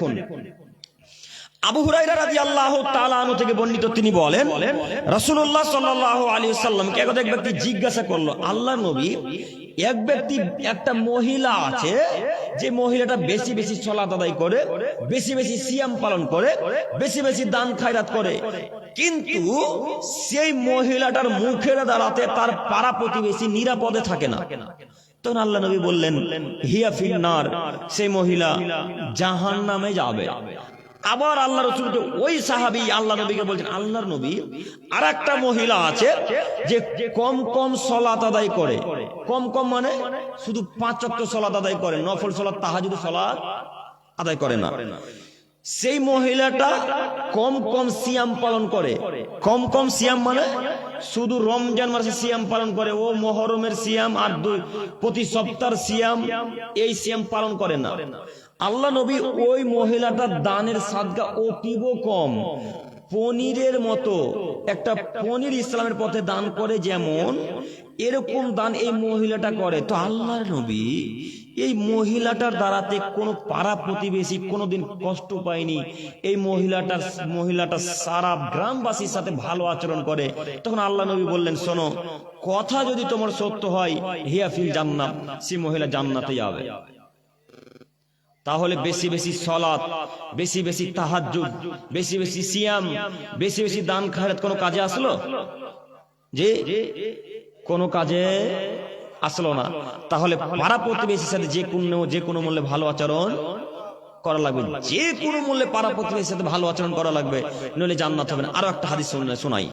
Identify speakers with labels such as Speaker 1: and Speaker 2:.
Speaker 1: কোন আবু থেকে দান খায়রাত করে, কিন্তু সেই মহিলাটার মুখের দাঁড়াতে তার পাড়া প্রতিবেশী নিরাপদে থাকে না। তখন আল্লাহ নবী বললেন, হিয়া ফিন্নার, সেই মহিলা জাহান নামে যাবে। আবার আল্লাহ রসুলকে ওই সাহাবি আল্লাহ নবীকে বলছেন, আল্লাহর নবী আর একটা মহিলা আছে যে কম কম সলাত আদায় করে। কম কম মানে শুধু পাঁচ চক্র সলাত আদায় করে, নফল সলাত, তাহাজুদ সলাত আদায় করে না। সেই মহিলাটা কম কম সিয়াম পালন করে। কম কম সিয়াম মানে শুধু রমজান মাসে সিয়াম পালন করে, ও মহরমের সিয়াম আর দুই প্রতি সপ্তাহ সিয়াম, এই সিয়াম পালন করে না। আল্লাহ নবী ওই মহিলাটার দানের সাদগা অতীব কম। পনিরের মতো। একটা পনির ইসলামের পথে দান করে যেমন, এরকম দান এই মহিলাটা করে। তো আল্লাহর নবী, এই মহিলাটার দ্বারাতে কোনো পাড়া প্রতিবেশী কোনোদিন কষ্ট পায়নি। এই মহিলাটার মহিলাটা সারা গ্রামবাসীর সাথে ভালো আচরণ করে। তখন আল্লাহ নবী বললেন, শোনো, কথা যদি তোমার সত্য হয়, হিয়া ফিল জান্নাত সে মহিলা জান্নাতে যাবে। তাহলে বেশি বেশি সলাৎ, বেশি বেশি তাহাজ্জুদ, বেশি বেশি সিয়াম, বেশি বেশি দান খায়রাত কোনো কাজে আসলো? যে কোনো কাজে আসলো না। তাহলে পাড়া প্রতিবেশীর সাথে যে কোনো যে কোনো মূল্যে ভালো আচরণ করা লাগবে। যে কোনো মূল্যে পাড়া প্রতিবেশীর সাথে ভালো আচরণ করা লাগবে। নইলে জান্নাত হবে না। আরও একটা হাদিস শোনাই।